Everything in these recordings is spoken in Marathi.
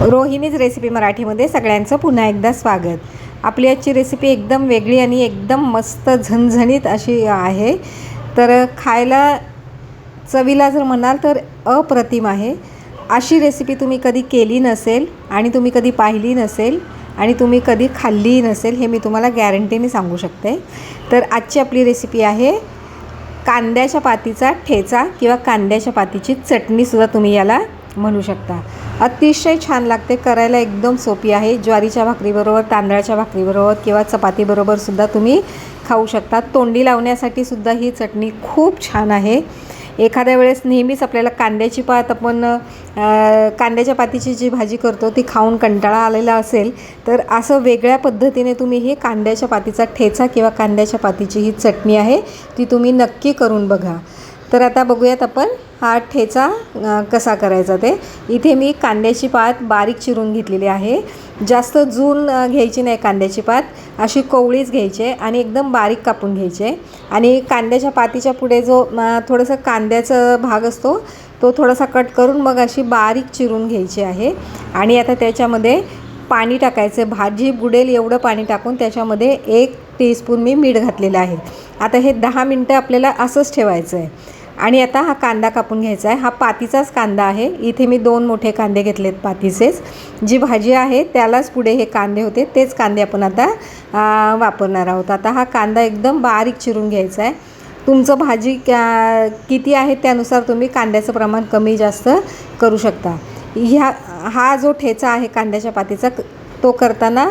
रोहिणीज रेसिपी मराठीमध्ये सगळ्यांचं पुन्हा एकदा स्वागत. आपली आजची रेसिपी एकदम वेगळी आणि एकदम मस्त झणझणीत अशी आहे. तर खायला चवीला जर म्हणाल तर अप्रतिम आहे. अशी रेसिपी तुम्ही कधी केली नसेल आणि तुम्ही कधी पाहिली नसेल आणि तुम्ही कधी खाल्लीही नसेल हे मी तुम्हाला गॅरंटीने सांगू शकते. तर आजची आपली रेसिपी आहे कांद्याच्या पातीचा ठेचा किंवा कांद्याच्या पातीची चटणीसुद्धा तुम्ही याला म्हणू शकता. अतिशय छान लागते करायला एकदम सोपी आहे. ज्वारीच्या भाकरीबरोबर तांदळाच्या भाकरीबरोबर किंवा चपातीबरोबर सुद्धा तुम्ही खाऊ शकता. तोंडी लावण्यासाठी सुद्धा ही चटणी खूप छान आहे. एखाद्या वेळेस नेहमीच आपल्याला कांद्याची पात आपण कांद्याच्या पातीची जी भाजी करतो ती खाऊन कंटाळा आलेला असेल तर असं वेगळ्या पद्धतीने तुम्ही हे कांद्याच्या पातीचा ठेचा किंवा कांद्याच्या पातीची ही चटणी आहे ती तुम्ही नक्की करून बघा. तर आता बघूयात आपण हा ठेचा कसा करायचा ते. इथे मी कांद्याची पात बारीक चिरून घेतलेली आहे. जास्त जून घ्यायची नाही कांद्याची पात. अशी कोवळीच घ्यायची आहे आणि एकदम बारीक कापून घ्यायची आहे. आणि कांद्याच्या पातीच्या पुढे जो थोडंसं कांद्याचा भाग असतो तो थोडासा कट करून मग अशी बारीक चिरून घ्यायची आहे. आणि आता त्याच्यामध्ये पाणी टाकायचं भाजी बुडेल एवढं पाणी टाकून त्याच्यामध्ये एक टीस्पून मी मीठ घातलेलं आहे. आता हे दहा मिनटं आपल्याला असंच ठेवायचं आहे. आणि आता हा कांदा कापून घ्यायचा आहे. हा पातीचाच कांदा आहे. इथे मी दोन मोठे कांदे घेतलेत पातीचेच. जी भाजी आहे त्यालाच पुढे हे कांदे होते. तेच कांदे आपण आता वापरणार आहोत. आता हा कांदा एकदम बारीक चिरून घ्यायचा आहे. तुमचं भाजी क्या किती आहे त्यानुसार तुम्ही कांद्याचं प्रमाण कमी जास्त करू शकता. ह्या हा जो ठेचा आहे कांद्याच्या पातीचा तो करताना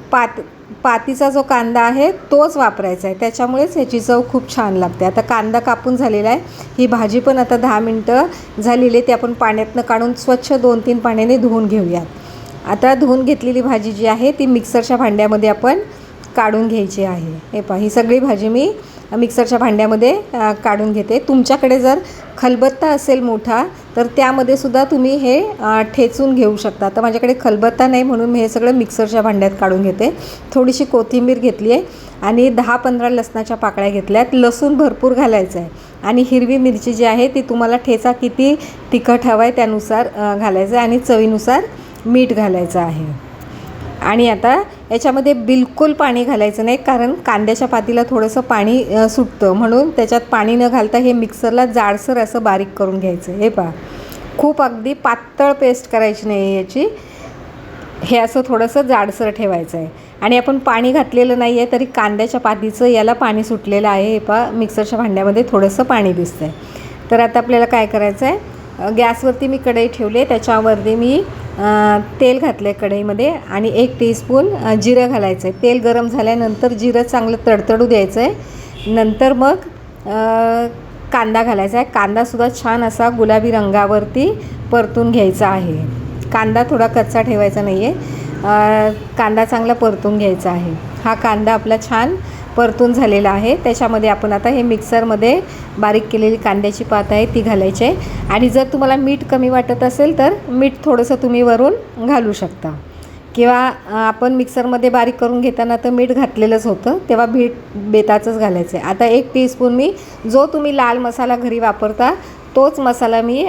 पात पातीचा जो कांदा आहे तोच वापरायचा आहे. त्याच्यामुळेच ह्याची चव खूप छान लागते. आता कांदा कापून झालेला आहे. ही भाजी पण आता दहा मिनटं झालेली आहे. ती आपण पाण्यातनं काढून स्वच्छ दोन तीन पाण्याने धुवून घेऊयात. आता धुवून घेतलेली भाजी जी आहे ती मिक्सरच्या भांड्यामध्ये आपण काढून घ्यायची आहे. हे पहा ही सगळी भाजी मी मिक्सरच्या भांड्यामध्ये काढून घेते. तुमच्याकडे जर खलबत्ता असेल मोठा तर त्यामध्ये सुद्धा तुम्ही हे ठेचून घेऊ शकता. तर माझ्याकडे खलबत्ता नाही म्हणून मी हे सगळं मिक्सरच्या भांड्यात काढून घेते. थोडीशी कोथिंबीर घेतली आहे आणि दहा पंधरा लसणाच्या पाकळ्या घेतल्यात. लसूण भरपूर घालायचं आहे. आणि हिरवी मिरची जी आहे ती तुम्हाला ठेचा किती तिखट हवा आहे त्यानुसार घालायचं आहे आणि चवीनुसार मीठ घालायचं आहे. आणि आता याच्यामध्ये बिलकुल पाणी घालायचं नाही कारण कांद्याच्या पातीला थोडंसं पाणी सुटतं. म्हणून त्याच्यात पाणी न घालता हे मिक्सरला जाडसर असं बारीक करून घ्यायचं. हे पहा. खूप अगदी पातळ पेस्ट करायची नाही याची. हे असं थोडंसं जाडसर ठेवायचं आहे. आणि आपण पाणी घातलेलं नाही आहे तरी कांद्याच्या पातीचं याला पाणी सुटलेलं आहे. हे पहा मिक्सरच्या भांड्यामध्ये थोडंसं पाणी दिसतं आहे तर आता आपल्याला काय करायचं आहे गॅसवरती मी कढई ठेवली आहे. त्याच्यावरती मी तेल घातलं आहे कढईमध्ये आणि एक टीस्पून जिरं घालायचं आहे तेल गरम झाल्यानंतर जिरं चांगलं तडतडू द्यायचं आहे नंतर मग कांदा घालायचा आहे. कांदासुद्धा छान असा गुलाबी रंगावरती परतून घ्यायचा आहे. कांदा थोडा कच्चा ठेवायचा नाही आहे कांदा चांगला परतून घ्यायचा आहे. हा कांदा आपला छान परतून झालेला आहे. त्याच्यामध्ये आपण आता हे मिक्सरमध्ये बारीक केलेली कांद्याची पात आहे ती घालायची आहे. आणि जर तुम्हाला मीठ कमी वाटत असेल तर मीठ थोडंसं तुम्ही वरून घालू शकता. किंवा आपण मिक्सरमध्ये बारीक करून घेताना तर मीठ घातलेलंच होतं तेव्हा मीठ बेताचंच घालायचं आहे. आता एक टीस्पून मी जो तुम्ही लाल मसाला घरी वापरता तोच मसाला मी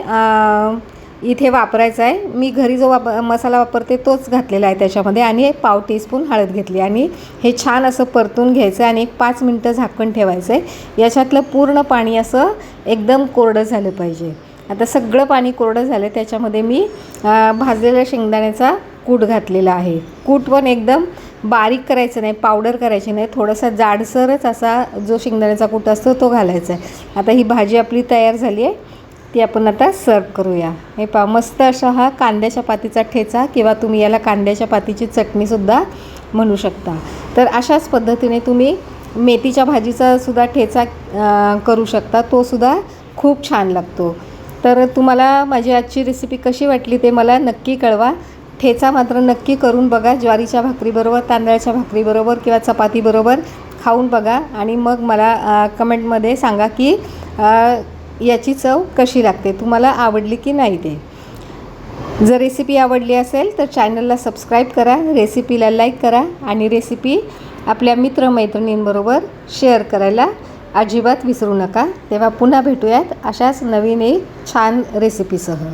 इथे वापरायचा आहे. मी घरी जो वाप मसाला वापरते तोच घातलेला आहे त्याच्यामध्ये आणि एक पाव टीस्पून हळद घेतली आणि हे छान असं परतून घ्यायचं आहे आणि एक पाच मिनटं झाकण ठेवायचं आहे याच्यातलं पूर्ण पाणी असं एकदम कोरडं झालं पाहिजे. आता सगळं पाणी कोरडं झालं त्याच्यामध्ये मी भाजलेल्या शेंगदाण्याचा कूट घातलेला आहे. कूट पण एकदम बारीक करायचं नाही पावडर करायची नाही. थोडासा जाडसरच असा जो शेंगदाण्याचा कूट असतो तो घालायचा आहे. आता ही भाजी आपली तयार झाली आहे. ती आपण आता सर्व करूया. हे पहा मस्त असा हा कांद्याच्या पातीचा ठेचा किंवा तुम्ही याला कांद्याच्या पातीची चटणीसुद्धा म्हणू शकता. तर अशाच पद्धतीने तुम्ही मेथीच्या भाजीचा सुद्धा ठेचा करू शकता. तो सुद्धा खूप छान लागतो. तर तुम्हाला माझी आजची रेसिपी कशी वाटली ते मला नक्की कळवा. ठेचा मात्र नक्की करून बघा. ज्वारीच्या भाकरीबरोबर तांदळाच्या भाकरीबरोबर किंवा चपातीबरोबर खाऊन बघा. आणि मग मला कमेंटमध्ये सांगा की याची चव कशी लागते? तुम्हाला आवडली की नाही ते? जर रेसिपी आवडली असेल तर चॅनलला सबस्क्राईब करा रेसिपीला लाईक करा आणि रेसिपी आपल्या मित्रमैत्रिणींबरोबर शेअर करायला अजिबात विसरू नका. तेव्हा पुन्हा भेटूयात अशाच नवीन एक छान रेसिपीसह